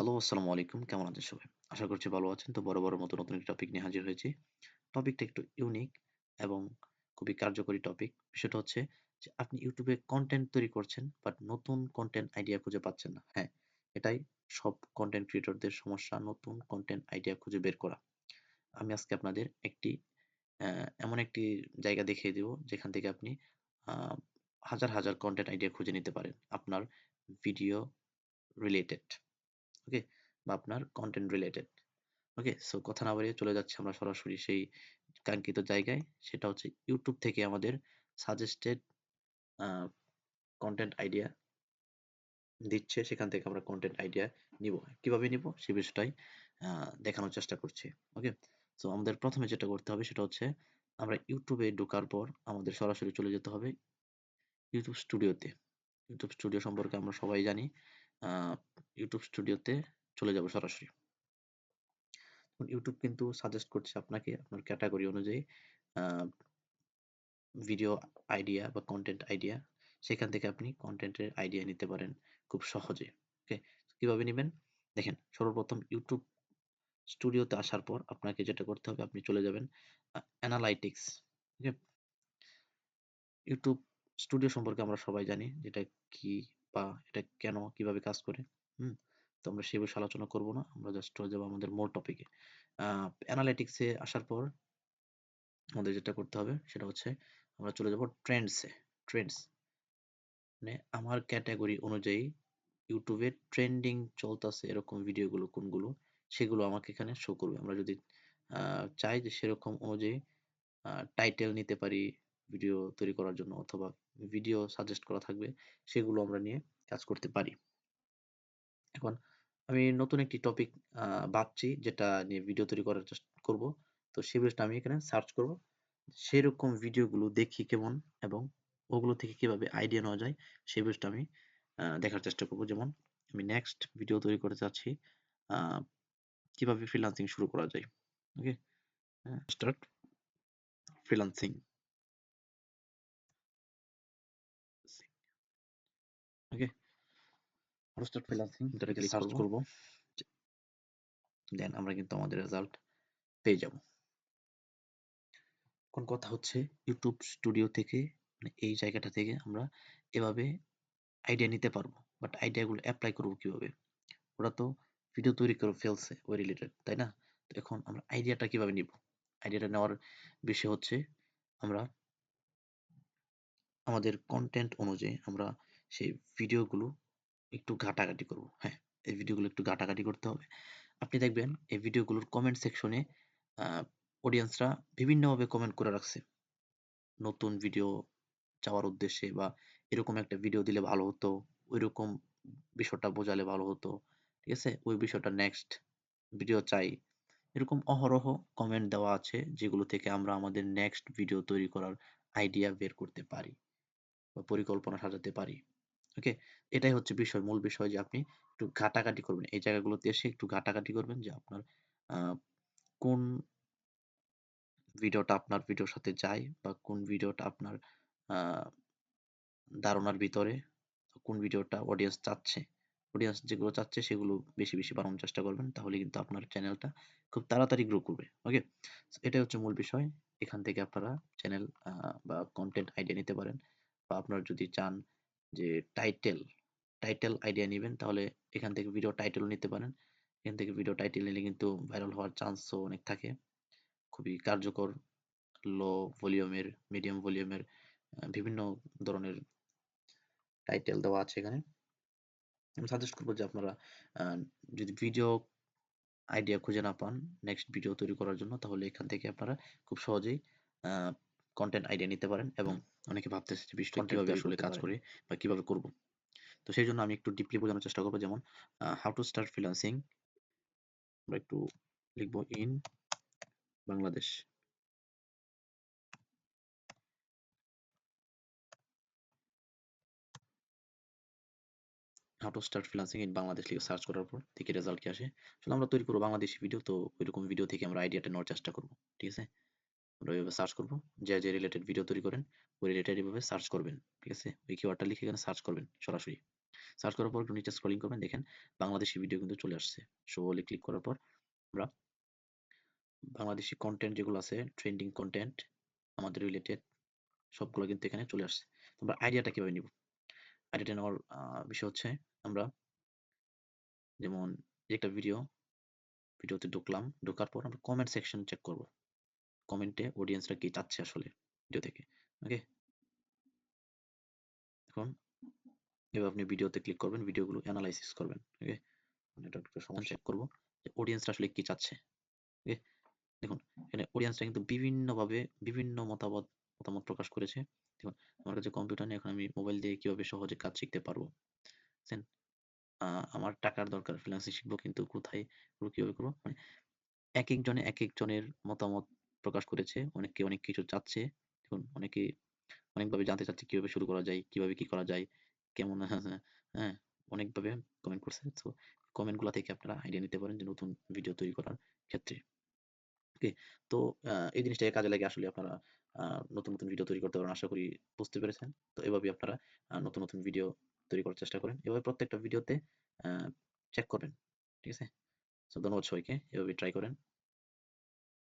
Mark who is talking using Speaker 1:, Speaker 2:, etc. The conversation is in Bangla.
Speaker 1: হ্যালো, আসসালামু আলাইকুম। কেমন আছেন সবাই? আশা করছি ভালো আছেন। তো বড় বড় মতো নতুন একটি টপিক নিয়ে হাজির হয়েছি। টপিকটা একটু ইউনিক এবং খুবই কার্যকরী টপিক। সেটা হচ্ছে যে আপনি ইউটিউবে কনটেন্ট তৈরি করছেন বাট নতুন কন্টেন্ট আইডিয়া খুঁজে পাচ্ছেন না। হ্যাঁ, এটাই সব কন্টেন্ট ক্রিয়েটরদের সমস্যা নতুন কন্টেন্ট আইডিয়া খুঁজে বের করা। আমি আজকে আপনাদের একটি এমন একটি জায়গা দেখিয়ে দিব যেখান থেকে আপনি হাজার, হাজার কন্টেন্ট আইডিয়া খুঁজে নিতে পারেন। আপনার ভিডিও রিলেটেড। ওকে? বা আপনার কনটেন্ট রিলেটেড। ওকে? সো কথা না বাড়িয়ে চলে যাচ্ছি আমরা সরাসরি সেই কাঙ্ক্ষিত জায়গায়। সেটা হচ্ছে YouTube থেকে আমাদের সাজেস্টেড কনটেন্ট আইডিয়া দিচ্ছে। সেখান থেকে আমরা কনটেন্ট আইডিয়া নিবো। কীভাবে নিবো? সে বিষয়টাই দেখানোর চেষ্টা করছি। ওকে? সো আমাদের প্রথমে যেটা করতে হবে সেটা হচ্ছে আমরা এ ঢোকার পর আমাদের সরাসরি চলে যেতে হবে YouTube স্টুডিওতে। YouTube স্টুডিও সম্পর্কে আমরা সবাই জানি। YouTube স্টুডিওতে চলে যাব সরাসরি। YouTube কিন্তু সাজেস্ট করছে আপনাকে, আপনার ক্যাটেগরি অনুযায়ী ভিডিও আইডিয়া বা কনটেন্ট আইডিয়া সেখান থেকে আপনি কনটেন্টের আইডিয়া নিতে পারেন খুব সহজে। ওকে? কীভাবে নিবেন? দেখেন, সর্বপ্রথম YouTube স্টুডিওতে আসার পর আপনাকে যেটা করতে হবে, আপনি চলে যাবেন অ্যানালাইটিক্স। ওকে? YouTube স্টুডিও সম্পর্কে আমরা সবাই জানি এটা কি বা এটা কেন, কীভাবে কাজ করে। হুম? তো আমরা সে বিষয়ে আলোচনা করব না। আমরা জাস্ট যাব আমাদের মূল টপিকে। অ্যানালিটিক্স আসার পর আমাদের যেটা করতে হবে সেটা হচ্ছে আমরা চলে যাব ট্রেন্ডস। ট্রেন্ডস মানে আমার ক্যাটেগরি অনুযায়ী এ ট্রেন্ডিং চলতেছে এরকম ভিডিওগুলো কোনগুলো, সেগুলো আমাকে এখানে শো করবে। আমরা যদি চাই যে সেরকম অনুযায়ী টাইটেল নিতে পারি ভিডিও তৈরি করার জন্য অথবা ভিডিও সাজেস্ট করা থাকবে, সেগুলো আমরা নিয়ে কাজ করতে পারি। এখন আমি নতুন একটি টপিক ভাবছি, যেটা নিয়ে ভিডিও তৈরি করার চেস করব। তো সেই বিষয়টা আমি এখানে সার্চ করব। সেরকম ভিডিওগুলো দেখি কেমন এবং ওগুলো থেকে কীভাবে আইডিয়া নেওয়া যায় সেই বিষয়টা আমি দেখার চেষ্টা করব। যেমন, আমি নেক্সট ভিডিও তৈরি করতে চাচ্ছি কীভাবে ফ্রিল্যান্সিং শুরু করা যায়। Okay? Start freelancing. Start freelancing এটাতে ক্লিক সার্চ করব। দেন আমরা কিন্তু আমাদের রেজাল্ট পেয়ে যাব। এখন কথা হচ্ছে YouTube স্টুডিও থেকে মানে এই জায়গাটা থেকে আমরা এভাবে আইডিয়া নিতে পারব। বাট আইডিয়াগুলো এপ্লাই করব কীভাবে? ওরা তো ভিডিও তৈরি করে ফেলছে ওই রিলেটেড, তাই না? তো এখন আমরা আইডিয়াটা কীভাবে নিব? আইডিয়াটা নেওয়ার বিষয় হচ্ছে আমরা আমাদের কন্টেন্ট অনুযায়ী আমরা সেই ভিডিওগুলো একটু ঘাটাঘাটি করব। হ্যাঁ, এই ভিডিওগুলো একটু ঘাটাঘাটি করতে হবে। আপনি দেখবেন এই ভিডিওগুলোর কমেন্ট সেকশনে অডিয়েন্সরা বিভিন্নভাবে কমেন্ট করে রাখছে। নতুন ভিডিও চাওয়ার উদ্দেশ্যে বা এরকম একটা ভিডিও দিলে ভালো হতো, ঐরকম বিষয়টা বোঝালে ভালো হতো। ঠিক আছে? ওই বিষয়টা নেক্সট ভিডিও চাই। এরকম অহরহ কমেন্ট দেওয়া আছে যেগুলো থেকে আমরা আমাদের নেক্সট ভিডিও তৈরি করার আইডিয়া বের করতে পারি বা পরিকল্পনা সাজাতে পারি। ওকে? এটাই হচ্ছে বিষয়, মূল বিষয় যে আপনি একটু ঘাটাঘাটি করবেন। এই জায়গাগুলোতে এসে একটু ঘাটাঘাটি করবেন যে আপনার কোন ভিডিওটা আপনার ভিডিওর সাথে যায় বা কোন ভিডিওটা আপনার ধারণার ভিতরে কোন ভিডিওটা অডিয়েন্স চাচ্ছে। অডিয়েন্স যেগুলো চাচ্ছে সেগুলো বেশি, বেশি বানানোর চেষ্টা করবেন। তাহলে কিন্তু আপনার চ্যানেলটা খুব তাড়াতাড়ি গ্রো করবে। ওকে? এটাই হচ্ছে মূল বিষয়। এখান থেকে আপনারা চ্যানেল বা কন্টেন্ট আইডিয়া নিতে পারেন। বা আপনারা যদি চান যে টাইটেল, টাইটেল আইডিয়া নেবেন তাহলে এখান থেকে ভিডিও টাইটেলও নিতে পারেন। এখান থেকে ভিডিও টাইটেল নিলে কিন্তু ভাইরাল হওয়ার চান্সও অনেক থাকে। খুবই কার্যকর লো ভলিউমের, মিডিয়াম ভলিউমের বিভিন্ন ধরনের টাইটেল দেওয়া আছে এখানে। আমি সাজেস্ট করব যে আপনারা যদি ভিডিও আইডিয়া খুঁজে না পান নেক্সট ভিডিও তৈরি করার জন্য তাহলে এখান থেকে আপনারা খুব সহজেই কনটেন্ট আইডিয়া নিতে পারেন এবং অনেকে ভাবতেছে যে বিষয়টা কীভাবে আসলে কাজ করে বা কীভাবে করব। তো সেইজন্য আমি একটু ডিপলি বোঝানোর চেষ্টা করব যেমন হাউ টু স্টার্ট ফ্রিল্যান্সিং আমরা একটু লিখব in Bangladesh. How to start freelancing in Bangladesh লিখে সার্চ করার পর দেখি রেজাল্ট কি আসে। আসলে আমরা তৈরি করব বাংলাদেশী ভিডিও তো ঐরকম ভিডিও থেকে আমরা আইডিয়াটা নেওয়ার চেষ্টা করব। ঠিক আছে? আমরা এভাবে সার্চ করব। যে, যে রিলেটেড ভিডিও তৈরি করেন ওই রিলেটেড এভাবে সার্চ করবেন। ঠিক আছে? ওই কিওয়ার্ডটা লিখে এখানে সার্চ করবেন সরাসরি। সার্চ করার পর একটু নিচে স্ক্রলিং করবেন দেখেন বাংলাদেশি ভিডিও কিন্তু চলে আসছে শো বলে ক্লিক করার পর আমরা বাংলাদেশি কন্টেন্ট যেগুলো আছে ট্রেন্ডিং কন্টেন্ট আমাদের রিলেটেড সবগুলো কিন্তু এখানে চলে আসছে তোমরা আইডিয়াটা কীভাবে নিব আইডিয়াটা নেওয়ার বিষয় হচ্ছে আমরা যেমন একটা ভিডিও ভিডিওতে ঢুকলাম ঢোকার পর আমরা কমেন্ট সেকশন চেক করব কমেন্টে অডিয়েন্সরা কি চাচ্ছে আসলে ভিডিও থেকে? ওকে এখন এবার আপনি ভিডিওতে ক্লিক করবেন ভিডিওগুলো অ্যানালাইসিস করবেন ওকে এটা একটু সময় চেক করব যে অডিয়েন্সরা আসলে কি চাচ্ছে ওকে দেখুন, এখানে অডিয়েন্সরা কিন্তু বিভিন্নভাবে বিভিন্ন মতামত মতামত প্রকাশ করেছে। দেখুন, আমার কাছে কম্পিউটার নেই এখন আমি মোবাইল দিয়ে কীভাবে সহজে কাজ শিখতে পারব? বুঝছেন আমার টাকার দরকার ফ্রিল্যান্সিং শিখব, কিন্তু কোথায় কীভাবে করব? মানে এক একজনে এক একজনের মতামত প্রকাশ করেছে অনেকে অনেক কিছু চাচ্ছে। দেখুন, অনেকে অনেকভাবে জানতে চাচ্ছে কীভাবে শুরু করা যায়, কীভাবে কি করা যায়, কেমন হ্যাঁ অনেকভাবে কমেন্ট করছে। তো কমেন্টগুলা থেকে আপনারা আইডিয়া নিতে পারেন যে নতুন ভিডিও তৈরি করার ক্ষেত্রে। ওকে তো এই জিনিসটাকে কাজে লাগে আসলে আপনারা নতুন নতুন ভিডিও তৈরি করতে পারেন আশা করি বুঝতে পেরেছেন। তো এভাবে আপনারা নতুন নতুন ভিডিও তৈরি করার চেষ্টা করেন। এভাবে প্রত্যেকটা ভিডিওতে চেক করবেন। ঠিক আছে? তো ধন্যবাদ সবাইকে। এভাবে ট্রাই করেন।